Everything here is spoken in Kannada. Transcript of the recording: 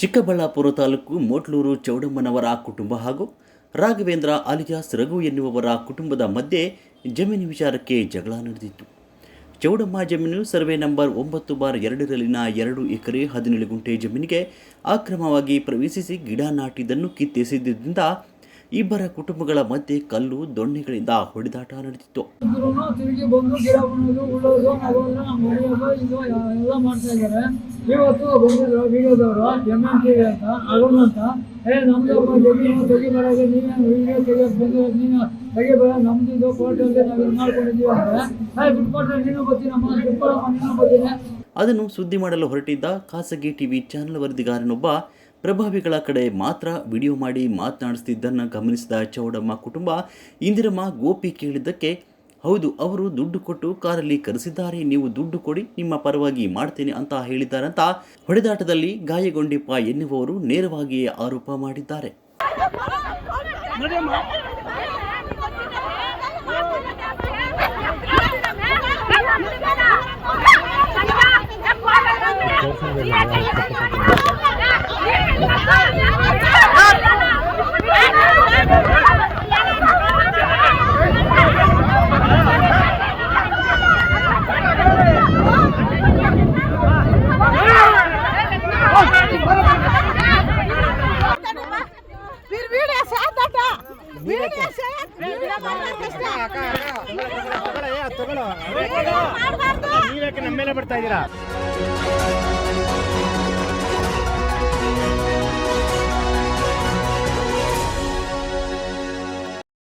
ಚಿಕ್ಕಬಳ್ಳಾಪುರ ತಾಲೂಕು ಮೋಟ್ಲೂರು ಚೌಡಮ್ಮನವರ ಕುಟುಂಬ ಹಾಗೂ ರಾಘವೇಂದ್ರ ಅಲಿಯಾಸ್ ರಘು ಎನ್ನುವವರ ಕುಟುಂಬದ ಮಧ್ಯೆ ಜಮೀನು ವಿಚಾರಕ್ಕೆ ಜಗಳ ನಡೆದಿತ್ತು. ಚೌಡಮ್ಮ ಜಮೀನು ಸರ್ವೆ ನಂಬರ್ ಒಂಬತ್ತು ಬಾರ್ ಎರಡರಲ್ಲಿನ ಎರಡು ಎಕರೆ ಹದಿನೇಳು ಗುಂಟೆ ಜಮೀನಿಗೆ ಅಕ್ರಮವಾಗಿ ಪ್ರವೇಶಿಸಿ ಗಿಡ ನಾಟಿದ್ದನ್ನು ಕಿತ್ತೆಸೆದಿದ್ದರಿಂದ ಇಬ್ಬರ ಕುಟುಂಬಗಳ ಮಧ್ಯೆ ಕಲ್ಲು ದೊಣ್ಣೆಗಳಿಂದ ಹೊಡೆದಾಟ ನಡೆದಿತ್ತು. ಇದ್ರು ತಿರುಗಿ ಬಂದು ಗಿಡ ಉಣ್ಣೋದು ಉಳ್ಳೋದು ನಗೋದು ನಮ್ಮ ಎಲ್ಲ ಮಾಡ್ತಾ ಇದ್ದಾರೆ. ಇವತ್ತು ಬಂದಿದ್ರು ವಿಡಿಯೋದವರು ಎಂ ಎನ್ ಟಿ ವಿ ಅಂತ ಅರುಣ್ ಅಂತ ಏ ನಮ್ದು ಒಬ್ಬ ಜಮೀನು ತೆಗಿಬರೋದು ನೀನು ವಿಡಿಯೋ ತೆಗಿಯೋಕೆ ಬಂದು ನೀನು ತೆಗಿಬೇಡ ನಮ್ದು ಇದು ಕೋರ್ಟಲ್ಲಿ ನಾವು ಇದು ಮಾಡ್ಕೊಂಡಿದ್ದೀವಿ ಅಂದರೆ ಏ ಬಿಟ್ಕೊಟ್ರೆ ನೀನು ಬರ್ತೀನಮ್ಮ ಬಿಟ್ಕೊಡಮ್ಮ ನೀನು ಬರ್ತೀನಿ. ಅದನ್ನು ಸುದ್ದಿ ಮಾಡಲು ಹೊರಟಿದ್ದ ಖಾಸಗಿ ಟಿವಿ ಚಾನೆಲ್ ವರದಿಗಾರನೊಬ್ಬ ಪ್ರಭಾವಿಗಳ ಕಡೆ ಮಾತ್ರ ವಿಡಿಯೋ ಮಾಡಿ ಮಾತನಾಡಿಸ್ತಿದ್ದನ್ನು ಗಮನಿಸಿದ ಚೌಡಮ್ಮ ಕುಟುಂಬ, ಇಂದಿರಮ್ಮ ಗೋಪಿ ಕೇಳಿದ್ದಕ್ಕೆ, ಹೌದು, ಅವರು ದುಡ್ಡು ಕೊಟ್ಟು ಕಾರಲ್ಲಿ ಕರೆಸಿದ್ದಾರೆ, ನೀವು ದುಡ್ಡು ಕೊಡಿ, ನಿಮ್ಮ ಪರವಾಗಿ ಮಾಡ್ತೇನೆ ಅಂತ ಹೇಳಿದ್ದಾರಂತ ಹೊಡೆದಾಟದಲ್ಲಿ ಗಾಯಗೊಂಡಿಪ್ಪ ಎನ್ನುವವರು ನೇರವಾಗಿಯೇ ಆರೋಪ ಮಾಡಿದ್ದಾರೆ. ನೀವ್ಯಾಕೆ ನಮ್ಮ ಮೇಲೆ ಬರ್ತಾ ಇದ್ದೀರಾ